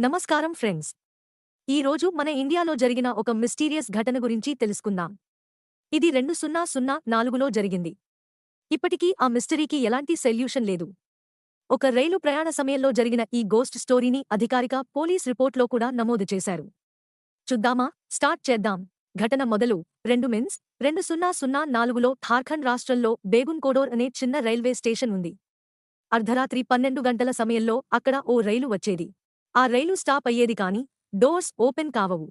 నమస్కారం ఫ్రెండ్స్. ఈ రోజు మన ఇండియాలో జరిగిన ఒక మిస్టీరియస్ ఘటన గురించి తెలుసుకుందాం. ఇది రెండు సున్నా సున్నా నాలుగులో జరిగింది. ఇప్పటికీ ఆ మిస్టరీకి ఎలాంటి సొల్యూషన్ లేదు. ఒక రైలు ప్రయాణ సమయంలో జరిగిన ఈ గోస్ట్ స్టోరీని అధికారిక పోలీస్ రిపోర్ట్లో కూడా నమోదు చేశారు. చూద్దామా? స్టార్ట్ చేద్దాం. ఘటన మొదలు. రెండు మిన్స్ రెండు సున్నా సున్నా నాలుగులో ఝార్ఖండ్ రాష్ట్రంలో బేగున్కోడోర్ అనే చిన్న రైల్వే స్టేషన్ ఉంది. అర్ధరాత్రి పన్నెండు గంటల సమయంలో అక్కడ ఓ రైలు వచ్చేది. ఆ రైలు స్టాప్ అయ్యేది కాని డోర్స్ ఓపెన్ కావవు.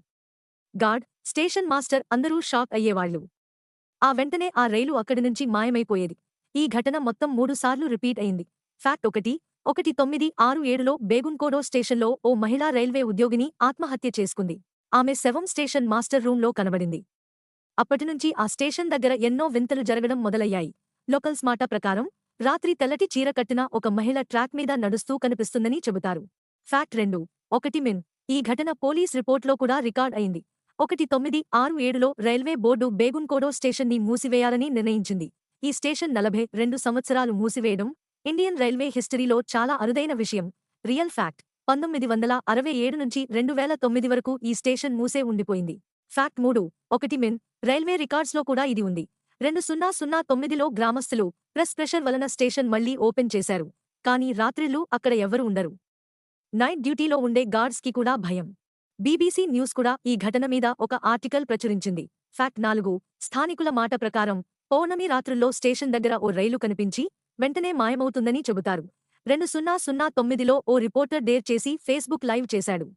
గార్డ్ స్టేషన్ మాస్టర్ అందరూ షాక్ అయ్యేవాళ్ళు ఆ వెంటనే ఆ రైలు అక్కడి నుంచి మాయమైపోయేది. ఈ ఘటన మొత్తం మూడుసార్లు రిపీట్ అయింది. ఫ్యాక్ట్ ఒకటి ఒకటి తొమ్మిది ఆరు ఏడులో బేగున్కోడో స్టేషన్లో ఓ మహిళా రైల్వే ఉద్యోగిని ఆత్మహత్య చేసుకుంది. ఆమె శవం స్టేషన్ మాస్టర్ రూంలో కనబడింది. అప్పటినుంచి ఆ స్టేషన్ దగ్గర ఎన్నో వింతలు జరగడం మొదలయ్యాయి. లోకల్స్ మాట ప్రకారం రాత్రి తెల్లటి చీర కట్టిన ఒక మహిళ ట్రాక్ మీద నడుస్తూ కనిపిస్తుందని చెబుతారు. ఫ్యాక్ట్ రెండు. ఒకటి మిన్. ఈ ఘటన పోలీస్ రిపోర్ట్లో కూడా రికార్డ్ అయింది. ఒకటి తొమ్మిది ఆరు ఏడులో రైల్వే బోర్డు బేగున్కోడో స్టేషన్ని మూసివేయాలని నిర్ణయించింది. ఈ స్టేషన్ నలభై రెండు సంవత్సరాలు మూసివేయడం ఇండియన్ రైల్వే హిస్టరీలో చాలా అరుదైన విషయం. Real fact. పంతొమ్మిది వందల అరవై ఏడు నుంచి రెండు వేల తొమ్మిది వరకు ఈ స్టేషన్ మూసే ఉండిపోయింది. ఫ్యాక్ట్ మూడు. ఒకటి మిన్. రైల్వే రికార్డ్స్లో కూడా ఇది ఉంది. రెండు సున్నా సున్నా తొమ్మిదిలో గ్రామస్తులు ప్రెస్ ప్రెషర్ వలన స్టేషన్ మళ్ళీ ఓపెన్ చేశారు. కానీ రాత్రిళ్ళు అక్కడ ఎవ్వరూ ఉండరు. నైట్ డ్యూటీలో ఉండే గార్డ్స్కి కూడా భయం. బీబీసీ న్యూస్ కూడా ఈ ఘటన మీద ఒక ఆర్టికల్ ప్రచురించింది. ఫ్యాక్ట్ నాలుగు స్థానికుల మాట ప్రకారం పౌర్ణమి రాత్రుల్లో స్టేషన్ దగ్గర ఓ రైలు కనిపించి వెంటనే మాయమవుతుందని చెబుతారు. రెండు సున్నా సున్నా తొమ్మిదిలో ఓ రిపోర్టర్ డేర్ చేసి ఫేస్బుక్ లైవ్ చేశాడు.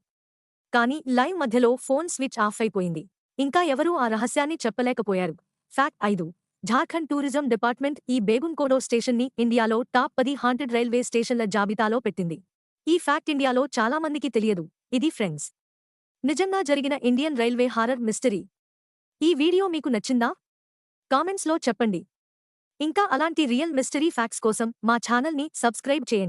కానీ లైవ్ మధ్యలో ఫోన్ స్విచ్ ఆఫ్ అయిపోయింది. ఇంకా ఎవరూ ఆ రహస్యాన్ని చెప్పలేకపోయారు. ఫ్యాక్ట్ ఐదు జార్ఖండ్ టూరిజం డిపార్ట్మెంట్ ఈ బేగున్కోడో స్టేషన్ని ఇండియాలో టాప్ పది హాంటెడ్ రైల్వే స్టేషన్ల జాబితాలో పెట్టింది. ఈ ఫ్యాక్ట్ ఇండియాలో చాలామందికి తెలియదు. ఇది ఫ్రెండ్స్. నిజంగా జరిగిన ఇండియన్ రైల్వే హారర్ మిస్టరీ. ఈ వీడియో మీకు నచ్చిందా? కామెంట్స్లో చెప్పండి. ఇంకా అలాంటి రియల్ మిస్టరీ ఫ్యాక్ట్స్ కోసం మా ఛానల్ని సబ్స్క్రైబ్ చేయండి.